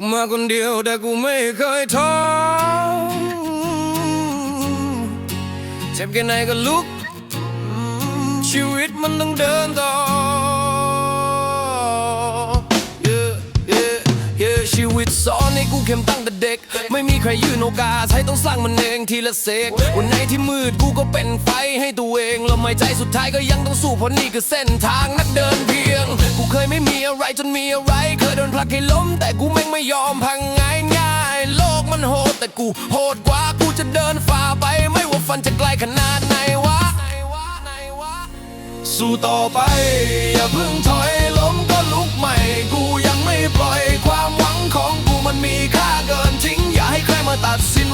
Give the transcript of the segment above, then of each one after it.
กูมาคนเดียวแต่กูไม่เคยท้อเจ็บแค่ไหนก็ลุก ชีวิตมันต้องเดินต่อ Yeah, yeah, yeah ชีวิตสอนให้กูเข้มตั้งแต่เด็กไม่ ใครยื่นโอกาสให้ต้องสร้างมันเองทีละเสกวันไหนที่มืดกูก็เป็นไฟให้ตัวเองแล้วไม่ใจสุดท้ายก็ยังต้องสู้เพราะนี่คือเส้นทางนักเดินเพียง กูเคยไม่มีอะไรจนมีอะไร เคยโดนผลักให้ล้ม แต่กูแม่งไม่ยอมพังง่ายง่ายๆโลกมันโหดแต่กูโหดกว่ากูจะเดินฝ่าไป ไม่ว่าฟันจะไกลขนาดไหนวะสู้ต่อไป อย่าเพิ่งถอย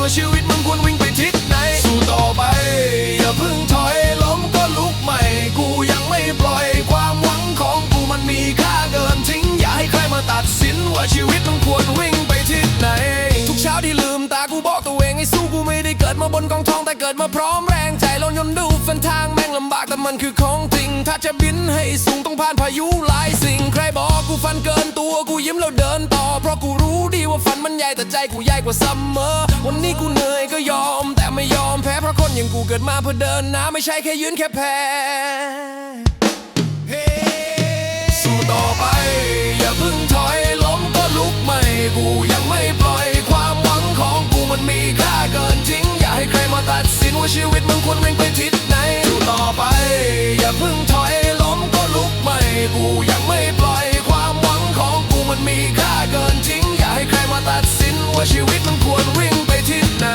ว่าชีวิตมึงควรวิ่งไปทิศไหน สู้ต่อไป อย่าเพิ่งถอยล้มก็ลุกใหม่ กูยังไม่ปล่อยความหวังของกูมันมีค่าเกินทิ้ง อย่าให้ใครมาตัดสินว่าชีวิตมึงควรวิ่งไปทิศไหน ทุกเช้าที่ลืมตากูบอกตัวเองให้สู้กูไม่ได้เกิดมาบนกองทองแต่เกิดมาพร้อมแรงใจลองยนดูำบากแต่มันคือของจริง ถ้าจะบินให้สูงต้องผ่านพายุหลายสิ่ง ใครบอกกูฟันเกินตัวกูยิ้มแล้วเดินต่อ เพราะกูรู้ดีว่าฝันมันใหญ่แต่ใจกูใหญ่กว่าซัมเมอร์วันนี้กูเหนื่อยก็ยอม แต่ไม่ยอมแพ้เพราะคนอย่างกูเกิดมาเพื่อเดินหน้าไม่ใช่แค่ยืนแค่แพ้สู้ต่อไปอย่าเพิ่งถอยล้มก็ลุกใหม่กูยังไม่ปล่อยความหวังของกูมันมีค่าเกินจริง อย่าให้ใครมาตัดสินว่าชีวิตมึงควรวิ่งไปทิศ ไหนสู้ต่อไป อย่าเพิ่งถอยล้มก็ลุกใหม่กูยังไม่ปล่อยความหวังของกูมันมีค่าเกินจริง อย่าให้ใครมาตัดสินว่าชีวิตมึงควรวิ่งไปทิศไหน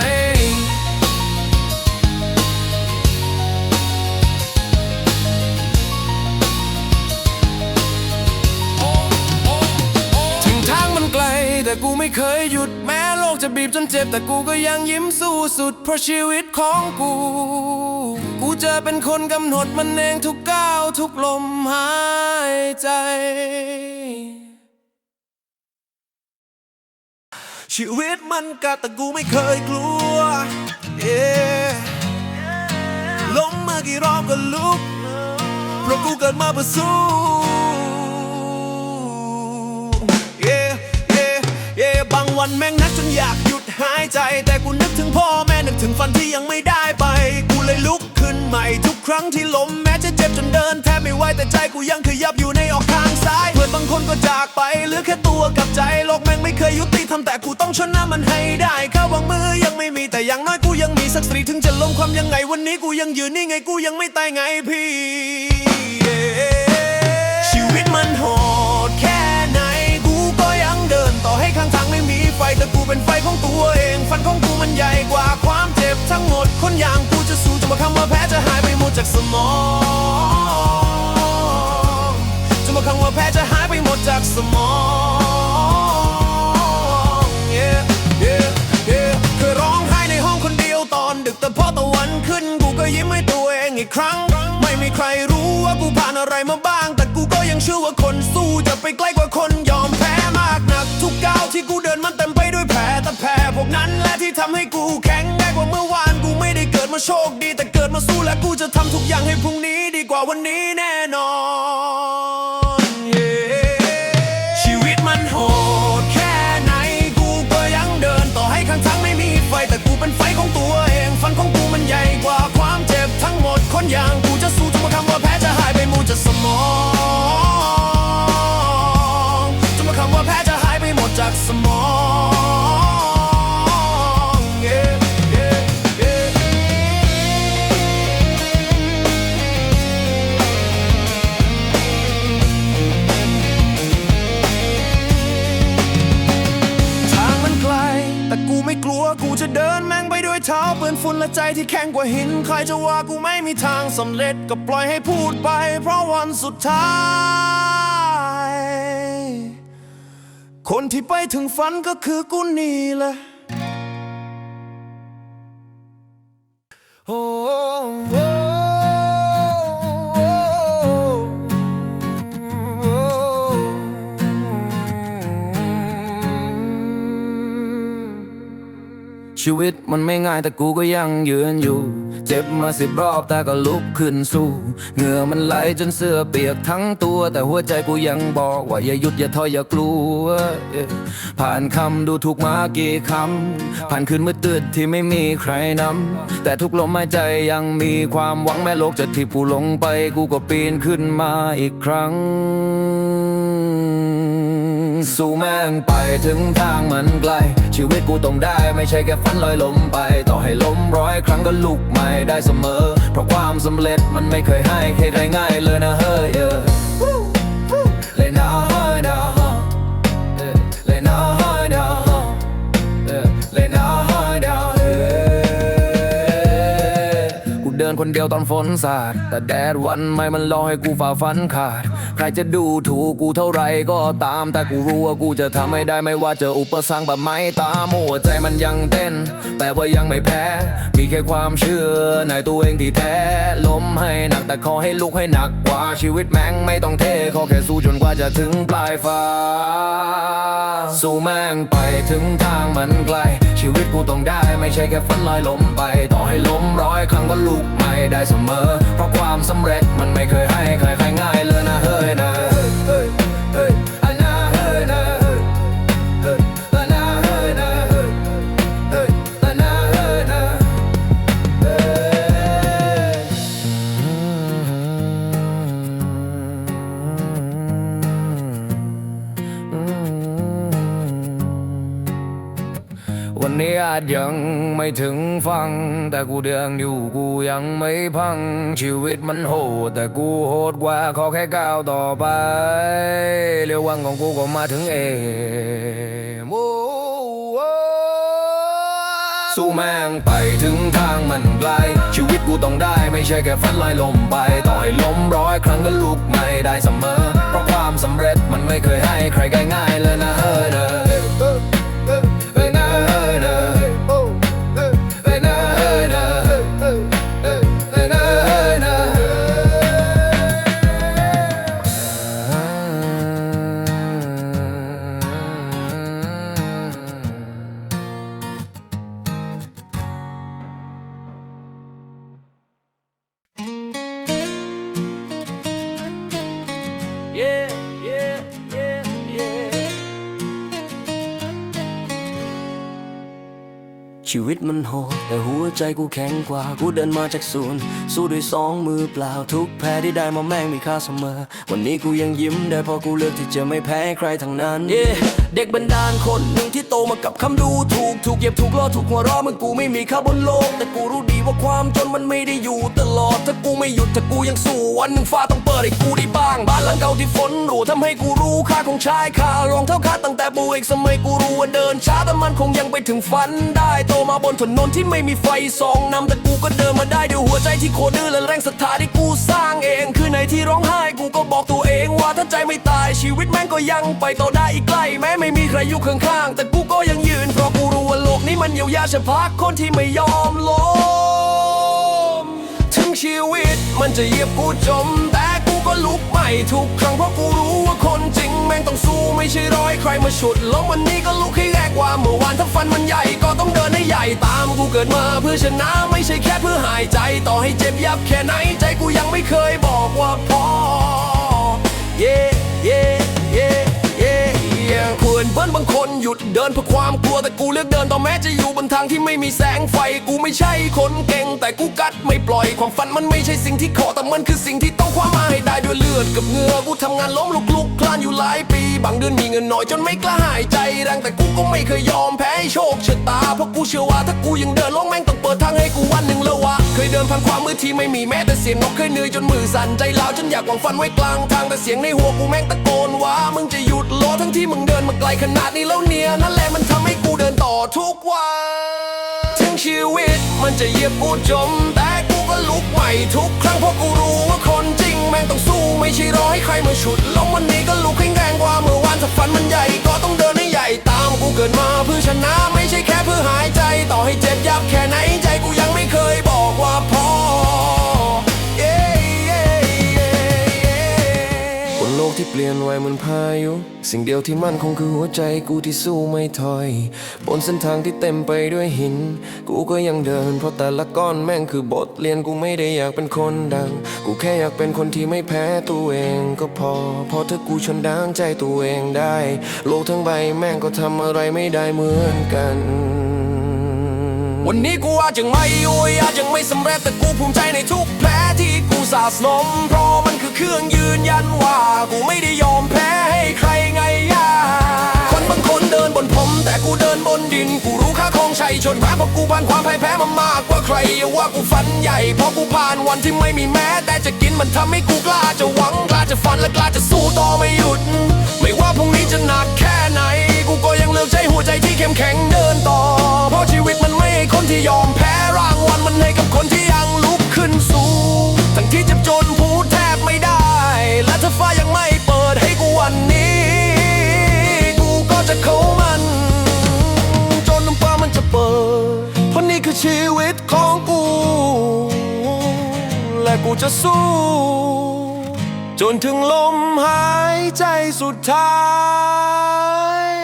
ถึงทางมันไกลแต่กูไม่เคยหยุดแม้ จะบีบจนเจ็บแต่กูก็ยังยิ้มสู้สุดเพราะชีวิตของกู กูจะเป็นคนกำหนดมันเองทุกก้าวทุกลมหายใจ ชีวิตมันกัดแต่กูไม่เคยกลัว yeah ล้มมากี่รอบก็ลุก เพราะกูเกิดมาเพื่อสู้ บางวันแม่งนักจนอยากหยุดหายใจ แต่กูนึกถึงพ่อแม่นึกถึงฝันที่ยังไม่ได้ไป กูเลยลุกขึ้นใหม่ทุกครั้งที่ล้มแม้จะเจ็บจนเดินแทบไม่ไหวแต่ใจกูยังขยับอยู่ในออกทางซ้ายเพื่อนบางคนก็จากไปเหลือแค่ตัวกับใจโลกแม่งไม่เคยยุติธรรมแต่กูต้องชนะมันให้ได้ข้าววางมือยังไม่มีแต่อย่างน้อยกูยังมีสักสตรีถึงจะล้มความยังไงวันนี้กูยังยืนนี่ไงกูยังไม่ตายไงพี่ เป็นไฟของตัวเอง ฟันของกูมันใหญ่กว่าความเจ็บทั้งหมด คนอย่างกูจะสู้จนมาคำว่าแพ้จะหายไปหมดจากสมองจนมาคำว่าแพ้จะหายไปหมดจากสมอง yeah yeah yeah เคยร้องไห้ในห้องคนเดียวตอนดึกแต่พอตะวันขึ้นกูก็ยิ้มให้ตัวเองอีกครั้ง ไม่มีใครรู้ว่ากูผ่านอะไรมาบ้าง แต่กูก็ยังเชื่อว่าคนสู้จะไปไกล นั้นแหละที่ทำให้กูแข็งแรงกว่าเมื่อวานกูไม่ได้เกิดมาโชคดี แต่เกิดมาสู้และกูจะทำทุกอย่างให้พรุ่งนี้ดีกว่าวันนี้แน่นอน yeah ชีวิตมันโหดแค่ไหนกูก็ยังเดิน ต่อให้ข้างทางไม่มีไฟแต่กูเป็นไฟของตัวเองฟันของกูมันใหญ่กว่าความเจ็บทั้งหมดคนอย่างกูจะสู้จนมาคำว่าแพ้จะหายไปหมูจากสมองจนมาคำว่าแพ้จะหายไปหมดจากสมอง ด้วยเท้าเปื้อนฝุ่นและใจที่แข็งกว่าหิน ใครจะว่ากูไม่มีทางสำเร็จก็ปล่อยให้พูดไป เพราะวันสุดท้าย คนที่ไปถึงฝันก็คือกูนี่แหละโอ้ ชีวิตมันไม่ง่ายแต่กูก็ยังยืนอยู่ เจ็บมาสิบรอบแต่ก็ลุกขึ้นสู้ เหงื่อมันไหลจนเสื้อเปียกทั้งตัว แต่หัวใจกูยังบอกว่าอย่าหยุดอย่าถอยอย่ากลัว ผ่านคำดูถูกมากี่คำ ผ่านคืนมืดตืดที่ไม่มีใครนำ แต่ทุกลมหายใจยังมีความหวังแม้โลกจะทิ่ผู้ลงไป กูก็ปีนขึ้นมาอีกครั้ง สู้แม่งไปถึงทางมันไกล ชีวิตกูต้องได้ไม่ใช่แค่ฝันลอยลมไป ต่อให้ล้มร้อยครั้งก็ลุกใหม่ได้เสมอ เพราะความสำเร็จมันไม่เคยให้ใครง่ายเลยนะเฮ้ยเลยนะเฮ้ยนะเลยนะ นคนเดียวตอนฝนสาด แต่แดดวันไม่มันรอให้กูฝ่าฟันขาด ใครจะดูถูกกูเท่าไรก็ตาม แต่กูรู้ว่ากูจะทำให้ได้ไม่ว่าเจออุปสรรคแบบไม่ตามหัวใจมันยังเต้น แต่ว่ายังไม่แพ้ มีแค่ความเชื่อในตัวเองที่แท้ ล้มให้หนักแต่ขอให้ลุกให้หนักกว่าชีวิตแม่งไม่ต้องเท่ขอแค่สู้จนกว่าจะถึงปลายฟ้า สู้แม่งไปถึงทางมันไกล ชีวิตกูต้องได้ไม่ใช่แค่ฝันลอยล้มไปต่อให้ล้ม ร้อยครั้งก็ลุกใหม่ได้เสมอ เพราะความสำเร็จมันไม่เคยให้ใครใครง่ายเลยนะเฮ้ยนะเฮ้ยเฮ้ยอันนะเฮ้ยนะเฮ้ยเฮ้ยอันนะเฮ้ยนะเฮ้ยเฮ้ยอันนะเฮ้ยนะเฮ้ยวันนี้อาจยัง ไม่ถึงฟัง แต่กูเดืองอยู่กูยังไม่พัง ชีวิตมันโหดแต่กูโหดกว่าขอแค่ก้าวต่อไป เร็ววันของกูก็มาถึงเองสู้แม่งไปถึงทางมันไกล ชีวิตกูต้องได้ไม่ใช่แค่ฝันลอยลมไป ต่อยล้มร้อยครั้งก็ลุกไม่ได้เสมอ เพราะความสำเร็จมันไม่เคยให้ใครง่ายๆเลยนะ ใจกูแข็งกว่า กูเดินมาจากศูนย์ สู้ด้วยสองมือเปล่าทุกแพ้ที่ได้มาแม่งมีค่าเสมอ วันนี้กูยังยิ้มได้เพราะกูเลือกที่จะไม่แพ้ใครทั้งนั้น yeah. เด็กบันดาลคนหนึ่งที่โตมากับคำดูถูก ถูกเหยียบถูกล้อถูกหัวเราะมันกูไม่มีค่าบนโลก แต่กูรู้ดีว่าความจนมันไม่ได้อยู่ตลอด ถ้ากูไม่หยุดถ้ากูยังสู้วันหนึ่งฟ้าต้องเปิดให้กูได้บ้าง บ้านหลังเก่าที่ฝนหรูทำให้กูรู้ค่าของชายค่ารองเท้าค่าตั้งแต่ปูเอกสมัยกูรู้ว่าเดินช้าแต่มันคงยังไปถึงฝันได้โตมาบนถนนที่ไม่มีไฟส่องนำแต่กูก็เดินมาได้ด้วยหัวใจที่โคตรดื้อและแรงศรัทธาที่กูสร้างเอง คือในที่ร้องไห้กูก็บอกตัวเองว่าถ้าใจไม่ตายชีวิตแม่งก็ยังไปต่อได้อีกไกลแม้ไม่มีใครอยู่ข้างๆแต่กูก็ยังยืนเพราะกูรู้ว่าโลกนี้มันเยียวยาเฉพาะคนที่ไม่ยอมล้มถึงชีวิตมันจะเหยียบกูจม แต่กูก็ลุกใหม่ทุกครั้งเพราะกูรู้ว่าคนจริง แม่งต้องสู้ไม่ใช่ร้อยใครมาฉุดล้มวันนี้ก็ลุกให้แรกว่าเมื่อวานถ้าฟันมันใหญ่ก็ต้องเดินให้ใหญ่ตามกูเกิดมาเพื่อชนะไม่ใช่แค่เพื่อหายใจต่อให้เจ็บยับแค่ไหนใจกูยังไม่เคยบอกว่าพอเย่เย่เย่เย่เย่เพื่อนเบิ้ลบางคนหยุดเดินเพราะความกลัวแต่กูเลือกเดินต่อแม้จะอยู่บนทางที่ไม่มีแสงไฟ กูไม่ใช่คนเก่ง แต่กูกัดไม่ปล่อยความฝันมันไม่ใช่สิ่งที่ขอแต่มันคือสิ่งที่ต้องคว้ามาให้ได้ด้วยเลือดกับเหงื่อกูทำงานล้มลุกลุกคลานอยู่หลายปี บางเดือนมีเงินน้อยจนไม่กล้าหายใจแรงแต่กูก็ไม่เคยยอมแพ้ให้โชคชะตาเพราะกูเชื่อว่าถ้ากูยังเดินโลกแม่งต้องเปิดทางให้กูวันหนึ่งแล้ววะเคยเดินผ่านความมืดที่ไม่มีแม้แต่เสียงนกเคยเหนื่อยจนมือสั่นใจล้าวจนอยากวังฟันไว้กลางทางแต่เสียงในหัวกูแม่งตะโกนว่ามึงจะหยุดโลทั้งที่มึงเดินมาไกลขนาดนี้แล้วเนี่ยนั่นแหละมันทำให้กูเดินต่อทุกวันถึงชีวิตมันจะเหยียบกูจม แต่กูก็ลุกใหม่ทุกครั้งเพราะกูรู้ว่าคนจริงแม่งต้องสู้ไม่ใช่รอให้ใครมาฉุดล้มวันนี้ก็ลุกให้แรงกว่าเมื่อวานถ้าฝันมันใหญ่ก็ต้องเดินให้ใหญ่ตามกูเกิดมาเพื่อชนะไม่ใช่แค่เพื่อหายใจ ต่อให้เจ็บยับแค่ไหนใจกูยังไม่เคยบอกว่าพอ ที่เปลี่ยนไวเหมือนพายุ สิ่งเดียวที่มั่นคงคือหัวใจกูที่สู้ไม่ถอย บนเส้นทางที่เต็มไปด้วยหิน กูก็ยังเดิน เพราะแต่ละก้อนแม่งคือบทเรียนกูไม่ได้อยากเป็นคนดัง กูแค่อยากเป็นคนที่ไม่แพ้ตัวเองก็พอเพราะถ้ากูชนดังใจตัวเองได้ โลกทั้งใบแม่งก็ทำอะไรไม่ได้เหมือนกันวันนี้กูอาจจะไม่อวยอาจจะไม่สำเร็จแต่กูภูมิใจในทุกแผลที่กูสะสมเพราะมันคือ เครื่องยืนยันว่ากูไม่ได้ยอมแพ้ให้ใครไงย่าคนบางคนเดินบนผม แต่กูเดินบนดิน กูรู้ค่าของชัยชนแพ้เพราะกูผ่านความพ่ายแพ้มามากกว่าใครอย่าว่ากูฝันใหญ่เพราะกูผ่านวันที่ไม่มีแม้ แต่จะกินมันทำให้กูกล้าจะหวังกล้าจะฝันและกล้าจะสู้ต่อไม่หยุด ไม่ว่าพรุ่งนี้จะหนักแค่ไหน กูก็ยังเลือกใจหัวใจที่เข้มแข็งเดินต่อ ชีวิตของกู และกูจะสู้ จนถึงลมหายใจสุดท้าย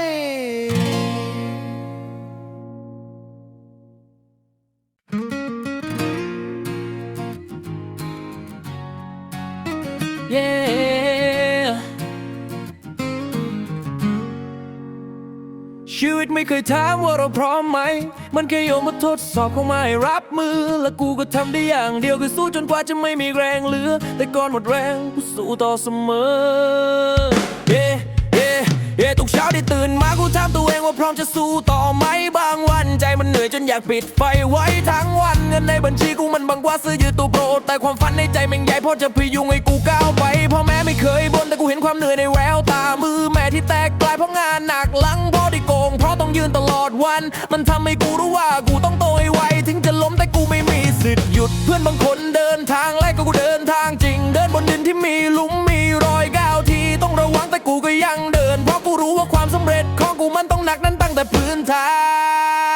Yeah ตไม่เคยถามว่าเราพร้อมไหม มันแค่โยนมาทดสอบเข้ามาให้รับมือ และกูก็ทำได้อย่างเดียวคือสู้จนกว่าจะไม่มีแรงเหลือ แต่ก่อนหมดแรงกูสู้ต่อเสมอ เย่เย่เย่ทุกเช้าที่ตื่นมากูถามตัวเองว่าพร้อมจะสู้ต่อไหมบางวันใจมันเหนื่อยจนอยากปิดไฟไว้ทั้งวันเงินในบัญชีกูมันบางกว่าซื้อยืดตัวโปรดแต่ความฝันในใจแม่งใหญ่พอจะพยุงให้กูก้าวไปพ่อแม่ไม่เคยบ่นแต่กูเห็นความเหนื่อยในแววตามือแม่ที่แตกกลายเพราะงานหนักหลัง ยืนตลอดวัน มันทำให้กูรู้ว่ากูต้องโตให้ไวถึงจะล้มแต่กูไม่มีสิทธิ์หยุด เพื่อนบางคนเดินทางและก็กูเดินทางจริง เดินบนดินที่มีหลุมมีรอยก้าวที่ต้องระวังแต่กูก็ยังเดิน เพราะกูรู้ว่าความสำเร็จของกูมันต้องหนักนั้นตั้งแต่พื้นฐา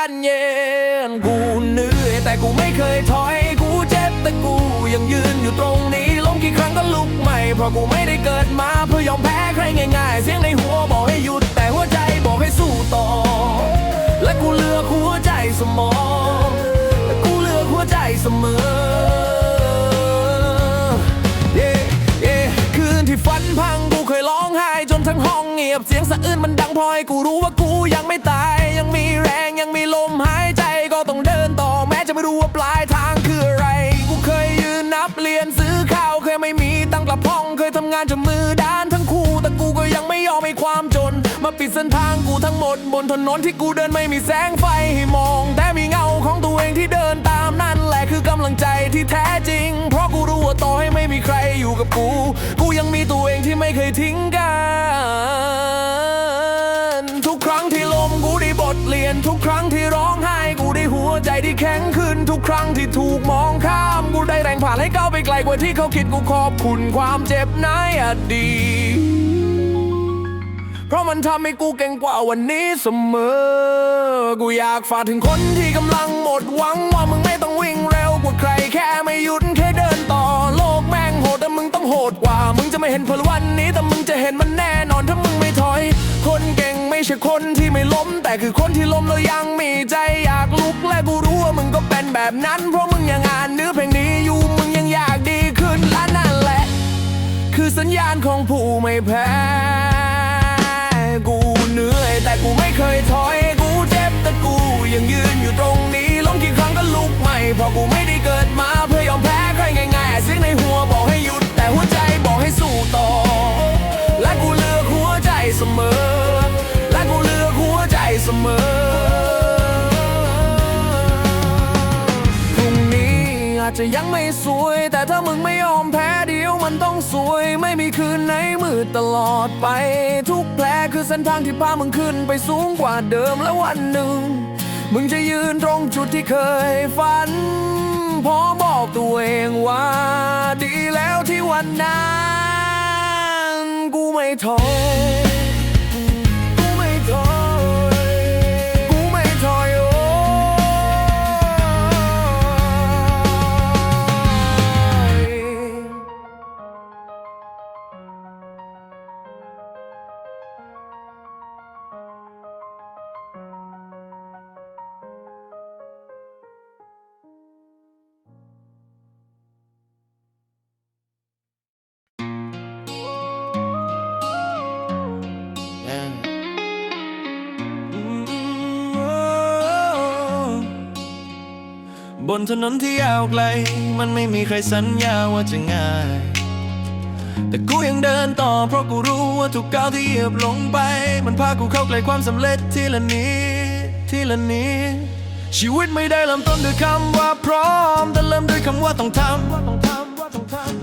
นเย็นกูเหนื่อยแต่กูไม่เคยถอยกูเจ็บแต่กูยังยืนอยู่ตรงนี้ล้มกี่ครั้งก็ลุกใหม่เพราะกูไม่ได้เกิดมาเพื่อยอมแพ้ใครง่าย ๆ เสียงในหัวบอกให้หยุดแต่หัวใจบอกให้สู้ต่อ และกูเลือกหัวใจสมองและกูเลือกหัวใจเสมอเย่เย่คืนที่ฝันพังกูเคยร้องไห้จนทั้งห้องเงียบเสียงสะอื้นมันดังพลอให้กูรู้ว่ากูยังไม่ตายยังมีแรงยังมีลมหายใจก็ต้องเดินต่อแม้จะไม่รู้ว่าปลายทางคืออะไร กูเคยยืนนับเหรียญซื้อข้าวเคยไม่มีตังกลับห้องเคยทำงานจนมือ ปิดเส้นทางกูทั้งหมด บนถนนที่กูเดินไม่มีแสงไฟให้มอง แต่มีเงาของตัวเองที่เดินตามนั่นแหละคือกำลังใจที่แท้จริง เพราะกูรู้ว่าต่อให้ไม่มีใครอยู่กับกู กูยังมีตัวเองที่ไม่เคยทิ้งกัน ทุกครั้งที่ลมกูได้บทเรียน ทุกครั้งที่ร้องไห้กูได้หัวใจที่แข็งขึ้น ทุกครั้งที่ถูกมองข้ามกูได้แรงผ่านให้ก้าวไปไกลกว่าที่เขาคิดกูขอบคุณความเจ็บในอดีต เพราะมันทำให้กูเก่งกว่าวันนี้เสมอ กูอยากฝากถึงคนที่กำลังหมดหวังว่ามึงไม่ต้องวิ่งเร็วกว่าใครแค่ไม่หยุดแค่เดินต่อโลกแม่งโหดแต่มึงต้องโหดกว่า มึงจะไม่เห็นผลวันนี้แต่มึงจะเห็นมันแน่นอนถ้ามึงไม่ถอย คนเก่งไม่ใช่คนที่ไม่ล้ม แต่คือคนที่ล้มแล้วยังมีใจอยากลุกและกูรู้ว่ามึงก็เป็นแบบนั้นเพราะมึงยังอ่านเนื้อเพลงนี้อยู่มึงยังอยากดีขึ้นและนั่นแหละ คือสัญญาณของผู้ไม่แพ้ กูเหนื่อยแต่กูไม่เคยถอยกูเจ็บแต่กูยังยืนอยู่ตรงนี้ล้มกี่ครั้งก็ลุกใหม่เพราะกูไม่ได้เกิดมาเพื่อยอมแพ้ใครง่ายๆเสียงในหัวบอกให้หยุด แต่หัวใจบอกให้สู้ต่อ และกูเลือกหัวใจเสมอ และกูเลือกหัวใจเสมอพรุ่งนี้อาจจะยังไม่สวยแต่ถ้ามึงไม่ วมันต้องสวยไม่มีคืนไหนมืดตลอดไป ทุกแผลคือเส้นทางที่พามึงขึ้นไปสูงกว่าเดิมและวันหนึ่ง มึงจะยืนตรงจุดที่เคยฝัน พอบอกตัวเองว่า ดีแล้วที่วันนั้น กูไม่ท้อ นถนนที่ยาวไกล มันไม่มีใครสัญญาว่าจะง่าย แต่กูยังเดินต่อเพราะกูรู้ว่าทุกก้าวที่เหยียบลงไป มันพากูเข้าใกล้ความสำเร็จทีละนิดทีละนิดชีวิตไม่ได้เริ่มต้นด้วยคำว่าพร้อม แต่เริ่มด้วยคำว่าต้องทำ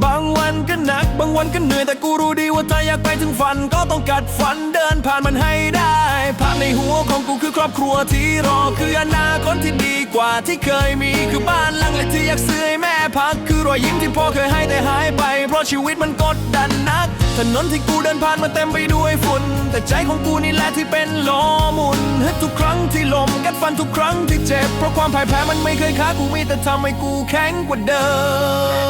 บางวันก็หนัก บางวันก็เหนื่อยแต่กูรู้ดีว่าถ้าอยากไปถึงฝัน ก็ต้องกัดฟันเดินผ่านมันให้ได้ภาพในหัวของกูคือครอบครัวที่รอคืออนาคตที่ดีกว่าที่เคยมีคือบ้านหลังเล็กที่อยากซื้อให้แม่พัก คือรอยยิ้มที่พ่อเคยให้แต่หายไป เพราะชีวิตมันกดดันนัก ถนนที่กูเดินผ่านมาเต็มไปด้วยฝุ่น แต่ใจของกูนี่แหละที่เป็นล้อมุนฮึดทุกครั้งที่ลมกัดฟันทุกครั้งที่เจ็บ เพราะความพ่ายแพ้มันไม่เคยค้ากูมีแต่ทำให้กูแข็งกว่าเดิ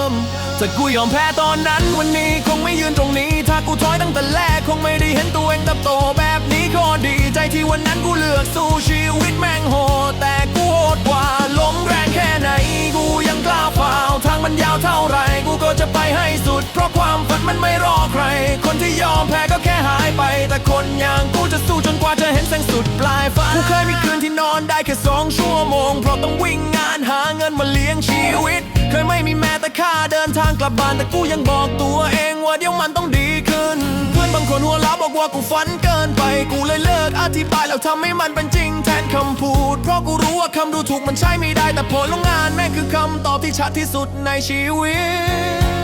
มถ้ากูยอมแพ้ตอนนั้นวันนี้คงไม่ยืนตรงนี้ากูถอยตั้งแต่แรก คงไม่ได้เห็นตัวเองเติบโตแบบนี้ก็ดีใจที่วันนั้นกูเลือกสู้ชีวิตแม่งโหดแต่กูโหดกว่าลมแรงแค่ไหน กูยังกล้าฝ่าทางมันยาวเท่าไหร่กูก็จะไปให้สุด เพราะความฝันมันไม่รอใคร คนที่ยอมแพ้ก็แค่หายไป แต่คนอย่างกูจะสู้จนกว่าจะเห็นแสงสุดปลายฟ้ากูเคยมีคืนที่นอนได้แค่สองชั่วโมง เพราะต้องวิ่งงานหาเงินมาเลี้ยงชีวิตเคยไม่มีแม้แต่ค่าเดินทางกลับบ้านแต่กูยังบอกตัวเองว่าเดี๋ยวมันต้องดีขึ้น เพื่อนบางคนหัวเราะบอกว่ากูฝันเกินไป กูเลยเลิกอธิบายแล้วทำให้มันเป็นจริงแทนคำพูด เพราะกูรู้ว่าคำดูถูกมันใช้ไม่ได้แต่ผลลงงานแม่งคือคำตอบที่ชัดที่สุดในชีวิต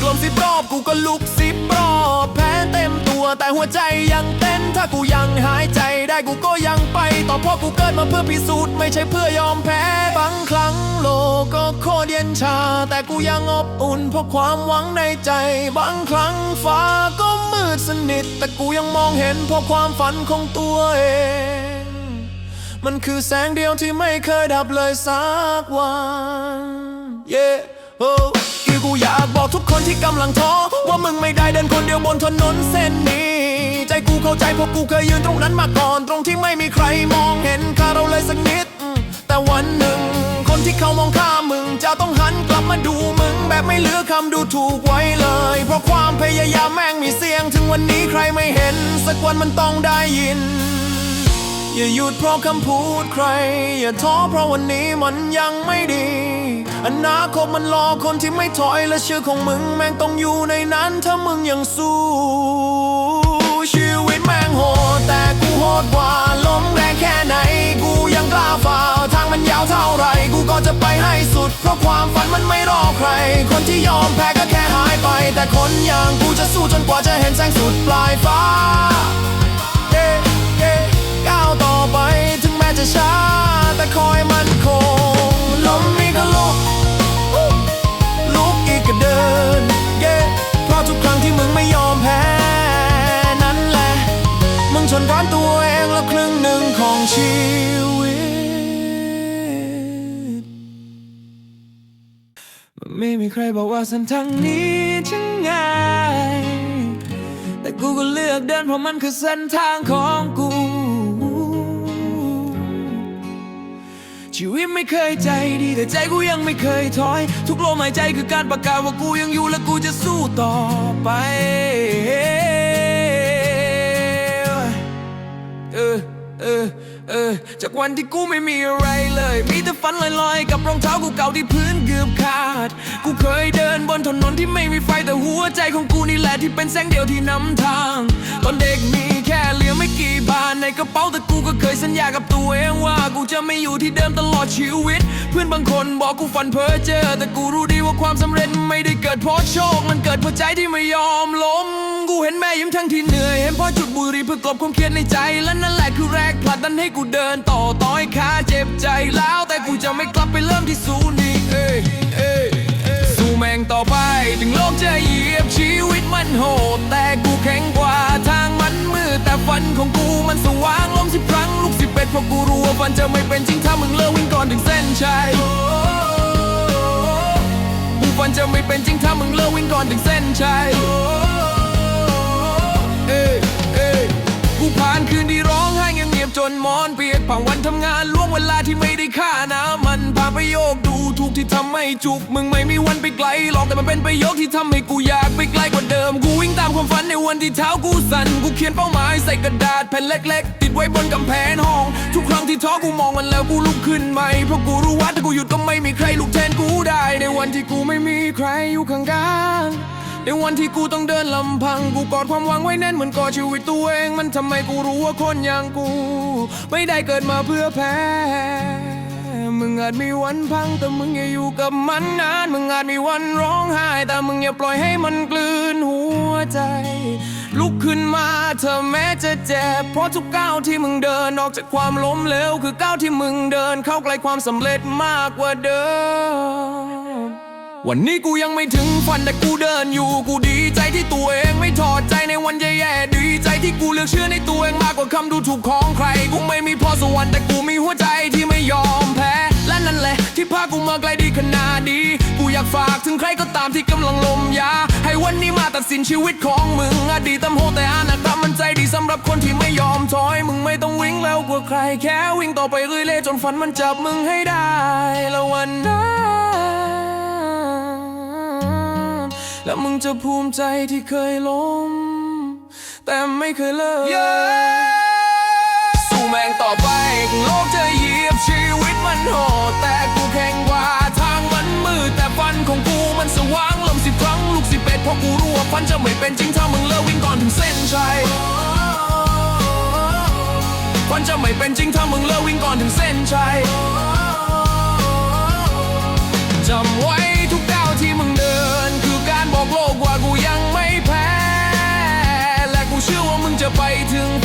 กลมสิบรอบกูก็ลุกสิบรอบแพ้เต็มตัวแต่หัวใจยังเต้น ถ้ากูยังหายใจได้กูก็ยังไป ต่อเพราะกูเกิดมาเพื่อพิสูจน์ไม่ใช่เพื่อยอมแพ้บางครั้งโลกก็โคตรเย็นชา แต่กูยังอบอุ่นเพราะความหวังในใจ บางครั้งฟ้าก็มืดสนิท แต่กูยังมองเห็นเพราะความฝันของตัวเอง มันคือแสงเดียวที่ไม่เคยดับเลยสักวัน yeah oh กูอยากบอกทุกคนที่กำลังท้อว่ามึงไม่ได้เดินคนเดียวบนถนนเส้นนี้ ใจกูเข้าใจเพราะกูเคยยืนตรงนั้นมาก่อน ตรงที่ไม่มีใครมองเห็นค่าเราเลยสักนิด แต่วันหนึ่ง คนที่เขามองข้ามมึง จะต้องหันกลับมาดูมึง แบบไม่เหลือคำดูถูกไว้เลย เพราะความพยายามแม่งมีเสียง ถึงวันนี้ใครไม่เห็น สักวันมันต้องได้ยิน อย่าหยุดเพราะคำพูดใคร อย่าท้อเพราะวันนี้มันยังไม่ดี อนาคตมันรอคนที่ไม่ถอยและชื่อของมึงแม่งต้องอยู่ในนั้นถ้ามึงยังสู้ชีวิตแม่งโหดแต่กูโหดกว่าล้มแรงแค่ไหน กูยังกล้าฝ่าทางมันยาวเท่าไรกูก็จะไปให้สุด เพราะความฝันมันไม่รอใคร คนที่ยอมแพ้ก็แค่หายไป แต่คนอย่างกูจะสู้จนกว่าจะเห็นแสงสุดปลาย ใครบอกว่าเส้นทางนี้จะง่าย แต่กูก็เลือกเดินเพราะมันคือเส้นทางของกู ชีวิตไม่เคยใจดีแต่ใจกูยังไม่เคยถอย ทุกลมหายใจคือการประกาศว่ากูยังอยู่และกูจะสู้ต่อไปเออเออเออจากวันที่กูไม่มีอะไรเลย มีแต่ฝันลอยๆ กับรองเท้ากูเก่าที่พื้น เกือบขาด กูเคยเดินบนถนนที่ไม่มีไฟแต่หัวใจของกูนี่แหละที่เป็นแสงเดียวที่นำทาง ตอนเด็กมีแค่เหลือไม่กี่บาทในกระเป๋าแต่กูก็เคยสัญญากับตัวเองว่า กูจะไม่อยู่ที่เดิมตลอดชีวิต เพื่อนบางคนบอกกูฝันเพ้อเจอ แต่กูรู้ดีว่าความสำเร็จไม่ได้เกิดเพราะโชค มันเกิดเพราะใจที่ไม่ยอมล้ม กูเห็นแม่ยิ้มทั้งที่เหนื่อย เห็นพ่อจุดบุหรี่เพื่อกลบความเครียดในใจ และนั่นแหละคือแรงผลักดันให้กูเดินต่อต่อยขาเจ็บใจแล้ว แต่กูจะไม่กลับไปเริ่มที่ศูนย์ ของกูมันสว่างล้มสิบครั้งลูกสิบเอ็ดเพราะกูรู้ว่าฟันจะไม่เป็นจริงถ้ามึงเลิกวิ่งก่อนถึงเส้นชัยกูฟันจะไม่เป็นจริงถ้ามึงเลิกวิ่งก่อนถึงเส้นชัยเอ้เอ้กูผ่านคืนที่ร้อง จนมอนเปียกผ่านวันทำงานล่วงเวลาที่ไม่ได้ค่านะมันพาไปโยกดูถูกที่ทำให้จุก มึงไม่มีวันไปไกลหรอกแต่มันเป็นประโยคที่ทำให้กูอยากไปไกลกว่าเดิม กูวิ่งตามความฝันในวันที่เท้ากูสั่นกูเขียนเป้าหมายใส่กระดาษแผ่นเล็ก ๆ ติดไว้บนกำแพงห้อง ทุกครั้งที่ท้อกูมองมันแล้วกูลุกขึ้นใหม่เพราะกูรู้ว่าถ้ากูหยุดก็ไม่มีใครลุกแทนกูได้ ในวันที่กูไม่มีใครอยู่ข้างกัน ในวันที่กูต้องเดินลำพัง กูกอดความหวังไว้แน่นเหมือนกอดชีวิตตัวเอง มันทำไมกูรู้ว่าคนอย่างกู ไม่ได้เกิดมาเพื่อแพ้ มึงอาจมีวันพัง แต่มึงอย่าอยู่กับมันนาน มึงอาจมีวันร้องไห้ แต่มึงอย่าปล่อยให้มันกลืนหัวใจ ลุกขึ้นมาเธอแม้จะเจ็บ เพราะทุกก้าวที่มึงเดินออกจากความล้มเหลวคือก้าวที่มึงเดินเข้าใกล้ความสำเร็จมากกว่าเดิม วันนี้กูยังไม่ถึงฝันแต่กูเดินอยู่ กูดีใจที่ตัวเองไม่ถอดใจในวันแย่ๆดีใจที่กูเลือกเชื่อในตัวเองมากกว่าคำดูถูกของใคร กูไม่มีพรสวรรค์แต่กูมีหัวใจที่ไม่ยอมแพ้ และนั่นแหละที่พากูมาไกลดีขนาดนี้กูอยากฝากถึงใครก็ตามที่กำลังลมยา ให้วันนี้มาตัดสินชีวิตของมึง อดีตตำโหแต่อนาคตมันใจดีสำหรับคนที่ไม่ยอมถอย มึงไม่ต้องวิ่งแล้วกว่าใครแค่วิ่งต่อไปเรื่อยๆจนฝันมันจับมึงให้ได้ แล้ววันนั้น และมึงจะภูมิใจที่เคยล้ม แต่ไม่เคยเลิกสู้แม่งต่อไปโลกจะเหยียบชีวิตมันโหดแต่กูแข่งกว่าทางมันมืดแต่ฟันของกูมันสว่างลมสิบครั้งลูกสิบเป็ดเพราะกูรู้ว่าฟันจะไม่เป็นจริงถ้ามึงเลิกวิ่งก่อนถึงเส้นชัยฟันจะไม่เป็นจริงถ้ามึงเลิกวิ่งก่อนถึงเส้นชัยจำไว้ จะไปถึง